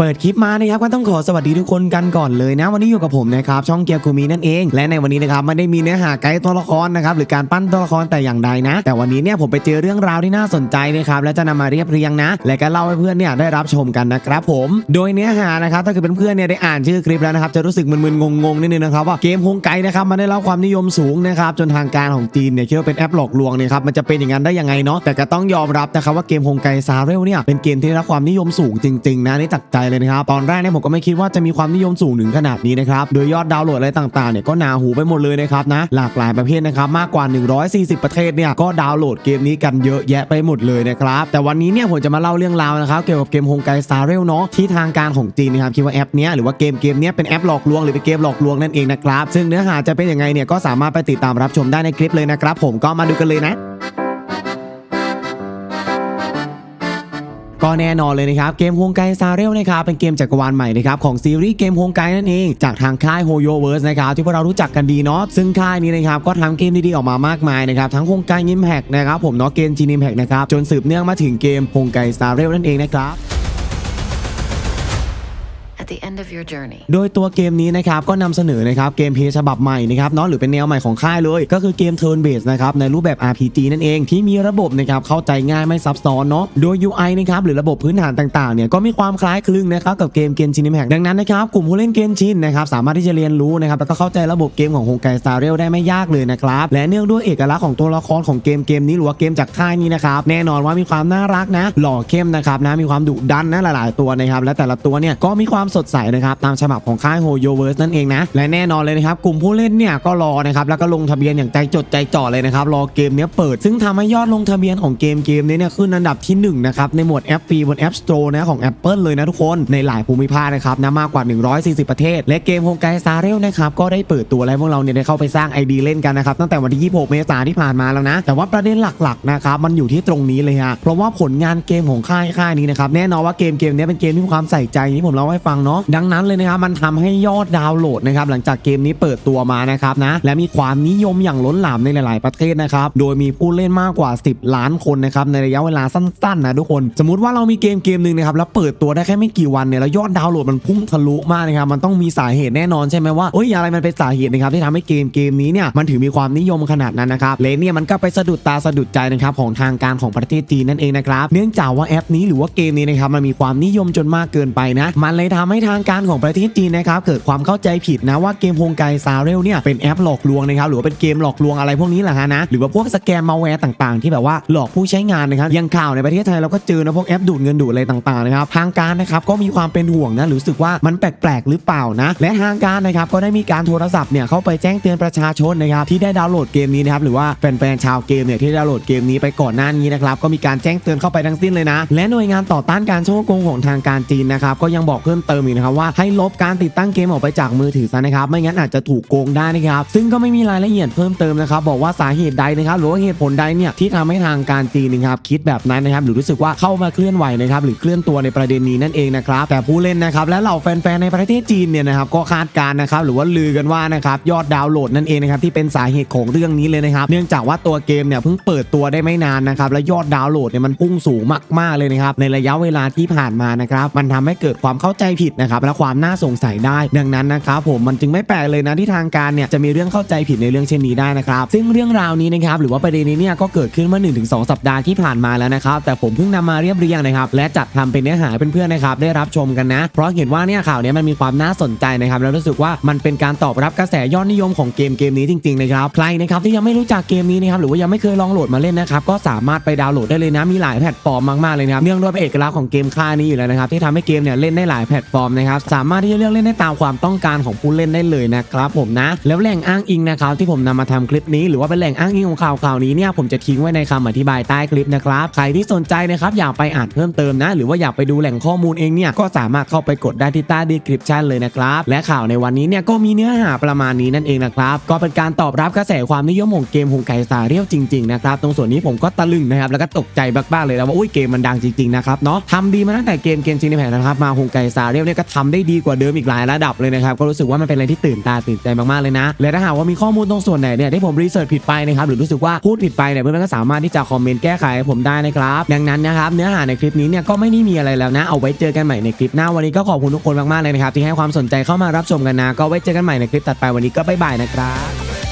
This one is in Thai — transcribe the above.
เปิดคลิปมานะครับก็ต้องขอสวัสดีทุกคนกันก่อนเลยนะ วันนี้อยู่กับผมนะครับช่องเกียร์คูมีนั่นเอง และในวันนี้นะครับไม่ได้มีเนื้อหาไกด์ตัวละครนะครับหรือการปั้นตัวละครแต่อย่างใดนะ แต่วันนี้เนี่ยผมไปเจอเรื่องราวที่น่าสนใจนะครับและจะนำมาเรียบเรียงนะ และก็เล่าให้เพื่อนเนี่ยได้รับชมกันนะครับผมโดยเนื้อหานะครับถ้าเกิดเป็นเพื่อนเนี่ยได้อ่านชื่อคลิปแล้วนะครับจะรู้สึกมึนๆงงๆนิดนึงนะครับว่าเกมฮงไกนะครับมันได้รับความนิยมสูงนะครับจนทางการของจีนเนี่ยคิดว่าเป็นแอปหลอกลวงเนี่ยครับมันจะเป็นอย่างนั้นได้ยังไงเนาะแต่ก็ต้องยอมรับนะครับว่าเกมฮงไกซาเรลเนี่ยเป็นเกมที่ได้รับความนิยมสูงจริงๆนะนี่ตักใจเลยนะครับ ตอนแรกเนี่ยผมก็ไม่คิดว่าจะมีความนิยมสูงถึงขนาดนี้นะครับ โดยยอดดาวน์โหลดอะไรต่างๆเนี่ยก็หนาหูไปหมดเลยนะครับนะ หลากหลายประเภทนะครับมากกว่า 140 ประเทศเนี่ยก็ดาวน์โหลดเกมนี้กันเยอะแยะไปหมดเลยนะครับ แต่วันนี้เนี่ยผมจะมาเล่าเรื่องราวนะครับเกี่ยวกับเกมฮงไกซาร์เรลเนาะที่ทางการของจีนนะครับคิดว่าแอปเนี้ยหรือว่าเกมเกมเนี้ยเป็นแอปหลอกลวงหรือเป็นเกมหลอกลวงนั่นเองนะครับซึ่งเนื้อหาจะเป็นยังไงเนี่ยก็สามารถไปติดตามรับชมได้ในคลิปเลยนะครับผมก็มาดูกันเลยนะ ก็แน่นอนเลยนะครับเกมโฮงไกซาเรลนะครับเป็นเกมจักรวาลใหม่นะครับของซีรีส์เกมโฮงไกนั่นเองจากทางค่ายโฮโยเวิร์สนะครับที่พวกเรารู้จักกันดีเนาะซึ่งค่ายนี้นะครับก็ทำเกมดีๆออกมามากมายนะครับทั้งโฮงไกยิมแพกนะครับผมเนาะเกมจีนิมแพกนะครับจนสืบเนื่องมาถึงเกมโฮงไกซาเรลนั่นเองนะครับ โดยตัวเกมนี้นะครับก็นำเสนอนะครับเกมเพย์ฉบับใหม่นะครับเนาะหรือเป็นแนวใหม่ของค่ายเลย ก็คือเกม Turn Based นะครับในรูปแบบ RPG นั่นเองที่มีระบบนะครับเข้าใจง่ายไม่ซับซ้อนเนาะโดย UI นะครับหรือระบบพื้นฐานต่างๆเนี่ยก็มีความคล้ายคลึงนะครับกับเกมเกนชิน Impact ดังนั้นนะครับกลุ่มผู้เล่นเกนชินนะครับสามารถที่จะเรียนรู้นะครับแล้วก็เข้าใจระบบเกมของโฮงไกสตาร์เรลได้ไม่ยากเลยนะครับและเนื่องด้วยเอกลักษณ์ของตัวละครของเกมเกมนี้หรือว่าเกมจากค่ายนี้นะครับแน่นอนว่ามีความน่ารักนะ หล่อเข้มนะครับนะมีความดุดันนะหลาย ๆ ตัวนะครับและแต่ละตัวเนี่ยก็มีความสดใสนะครับตามฉบับของค่ายโฮโยเวิร์สนั่นเองนะและแน่นอนเลยนะครับกลุ่มผู้เล่นเนี่ยก็รอนะครับแล้วก็ลงทะเบียนอย่างใจจดใจจ่อเลยนะครับรอเกมเนี้ยเปิด ซึ่งทำให้ยอดลงทะเบียนของเกมเกมนี้เนี่ยขึ้นอันดับที่หนึ่งนะครับในหมวดแอปฟรีบน App Store นะของ Apple เลยนะทุกคนในหลายภูมิภาคนะครับนะมากกว่า 140 ประเทศ และเกมโฮงไกซาเรลนะครับก็ได้เปิดตัวแล้วพวกเราเนี่ยได้เข้าไปสร้าง ID เล่นกันนะครับตั้งแต่วันที่ 26 เมษายนที่ผ่านมาแล้วนะ แต่ว่าประเด็นหลักๆนะครับมันอยู่ที่ตรงนี้เลยฮะเพราะว่าผลงานเกมของค่ายค่ายนี้นะครับแน่นอนว่าเกมเกมนี้เป็นเกมที่มีความใส่ใจที่ผมเล่าให้ฟังเนาะดังนั้นเลยนะครับมันทำให้ยอดดาวน์โหลดนะครับหลังจากเกมนี้เปิดตัวมานะครับนะและมีความนิยมอย่างล้นหลามในหลาย ๆ ประเทศนะครับโดยมีผู้เล่นมากกว่า 10 ล้านคนนะครับในระยะเวลาสั้น ๆ นะทุกคน สมมติว่าเรามีเกมเกมหนึ่งนะครับแล้วเปิดตัวได้แค่ไม่กี่วันเนี่ยแล้วยอดดาวน์โหลดมันพุ่งทะลุมากนะครับมันต้องมีสาเหตุแน่นอนใช่ไหมว่าเอ้ยอะไรมันเป็นสาเหตุนะครับที่ทำให้เกมเกมนี้เนี่ยมันถือมีความนิยมขนาดนั้นนะครับและเนี่ยมันก็ไปสะดุดตาสะดุดใจนะครับของทางการของประเทศจีนนั่นเองนะครับเนื่องจากว่าแอปนี้หรือว่าเกมนี้นะครับมันมีความนิยมจนมากเกินไปนะมันเลยทำให้ทางการของประเทศจีนนะครับเกิดความเข้าใจผิดนะว่าเกมโฮงไกซาเรลเนี่ยเป็นแอปหลอกลวงนะครับหรือว่าเป็นเกมหลอกลวงอะไรพวกนี้แหละฮะนะหรือว่าพวกสแกมมาแวร์ต่างๆ ที่แบบว่าหลอกผู้ใช้งานนะครับยังข่าวในประเทศไทยเราก็เจอนะพวกแอปดูดเงินดูดอะไรต่างๆนะครับทางการนะครับก็มีความเป็นห่วงนะรู้สึกว่ามันแปลกๆหรือเปล่านะและทางการนะครับก็ได้มีการโทรศัพท์เนี่ยเข้าไปแจ้งเตือนประชาชนนะครับที่ได้ดาวน์โหลดเกมนี้นะครับหรือว่าแฟนๆชาวเกมเนี่ยที่ดาวน์โหลดเกมนี้ไปก่อนหน้านี้นะครับก็มีการแจ้งเตือนเข้าไปทั้งสิ้นเลยนะ และหน่วยงานต่อต้านการโชว์โกงของทางการจีนนะครับก็ยังบอกเพิ่มเติมอีกนะครับว่าให้ลบการติดตั้งเกมออกไปจากมือถือซะนะครับไม่งั้นอาจจะถูกโกงได้นะครับซึ่งก็ไม่มีรายละเอียดเพิ่มเติมนะครับบอกว่าสาเหตุใดนะครับหรือว่าเหตุผลใดเนี่ยที่ทำให้ทางการจีนนะครับคิดแบบนั้นนะครับหรือรู้สึกว่าเข้ามาเคลื่อนไหวนะครับหรือเคลื่อนตัวในประเด็นนี้นั่นเองนะครับแต่ผู้เล่นนะครับและเหล่าแฟนๆในประเทศจีนเนี่ยนะครับก็คาดการณ์นะครับหรือว่าลือกันว่านะครับยอดดาวน์โหลดนั่นเองนะครับที่เป็นสาเหตุของเรื่องนี้เลยนะครับเนื่องจากว่าตัวเกมเนี่ยเพิ่งเปิดตัวได้ไม่นานนะครับและยอดดาวน์โหลดเนี่ยมันพุ่งสูงมากๆเลยนะครับในระยะเวลาที่ผ่านมานะครับมันทำให้เกิดความเข้าใจผิดนะครับและความน่าสงสัยได้ ดังนั้นนะครับผมมันจึงไม่แปลกเลยนะที่ทางการเนี่ยจะมีเรื่องเข้าใจผิดในเรื่องเช่นนี้ได้นะครับซึ่งเรื่องราวนี้นะครับหรือว่าประเด็นนี้เนี่ยก็เกิดขึ้นเมื่อ1-2 สัปดาห์ที่ผ่านมาแล้วนะครับแต่ผมเพิ่งนำมาเรียบเรียงนะครับและจัดทำเป็นเนื้อหาเพื่อนๆนะครับได้รับชมกันนะ เพราะเห็นว่าเนี่ยข่าวเนี้ยมันมีความน่าสนใจนะครับแล้วรู้สึกว่ามันเป็นการตอบรับกระแสยอดนิยมของเกมเกมนี้จริงๆนะครับใครนะครับที่ยังไม่รู้จักเกมนี้นะครับหรือว่ายังไม่เคยลองโหลดมาเล่นนะครับก็สามารถไปดาวน์โหลดได้เลยนะมีหลายแพลตฟอร์มมากๆเลยนะครับเนื่องด้วยเอกลักษณ์ของเกมค่านี้อยู่แล้วนะครับที่ทำให้เกมเนี่ยเล่นได้หลายแพลตฟอร์มนะครับสามารถที่จะเลือกเล่นได้ตามความต้องการของผู้เล่นได้เลยนะครับผมนะ แล้วแหล่งอ้างอิงนะครับที่ผมนำมาทำคลิปนี้หรือว่าเป็นแหล่งอ้างอิงของข่าวข่าวนี้เนี่ยผมจะทิ้งไว้ในคำอธิบายใต้คลิปนะครับใครที่สนใจนะครับอยากไปอ่านเพิ่มเติมนะ หรือว่าอยากไปดูแหล่งข้อมูลเองเนี่ยก็สามารถเข้าไปกดได้ที่ใต้ดีคริปชันเลยนะครับและข่าวในวันนี้เนี่ยก็มีเนื้อหาประมาณนี้นั่นเองนะครับก็เป็นการตอบรับกระแสความนิยมของเกมฮงไกซาเรียลจริงๆนะครับตรงส่วนนี้ผมก็ตะลึงนะครับแล้วก็ตกใจบ้างๆเลยนะว่าอุ้ยเกมมันดังจริงๆนะครับเนาะทำดีมาตั้งแต่เกมเกมจริงในแผนนะครับมาฮงไกซาเรียลเนี่ยก็ทำได้ดีกว่าเดิมอีกหลายระดับเลยนะครับก็รู้สึกว่ามันเป็นอะไรที่ตื่นตาตื่นใจมากๆเลยนะ และถ้าหากว่ามีข้อมูลตรงส่วนไหนเนี่ยที่ผมรีเสิร์ชผิดไปนะครับหรือรู้สึกว่าพูดผิดไปเนี่ยเพื่อนๆก็สามารถที่จะคอมเมนต์แก้ไขให้ผมได้นะครับดังนั้นนะครับเนื้อหาในคลิปนี้เนี่ยก็ไม่ได้มีอะไรแล้วนะ เอาไว้เจอกันใหม่ในคลิปหน้าวันนี้ก็ขอบคุณทุกคนมากๆเลยนะครับที่ให้ความสนใจเข้ามารับชมกันนะ ก็ไว้เจอกันใหม่ในคลิปถัดไปวันนี้ก็บ๊ายบายนะครับ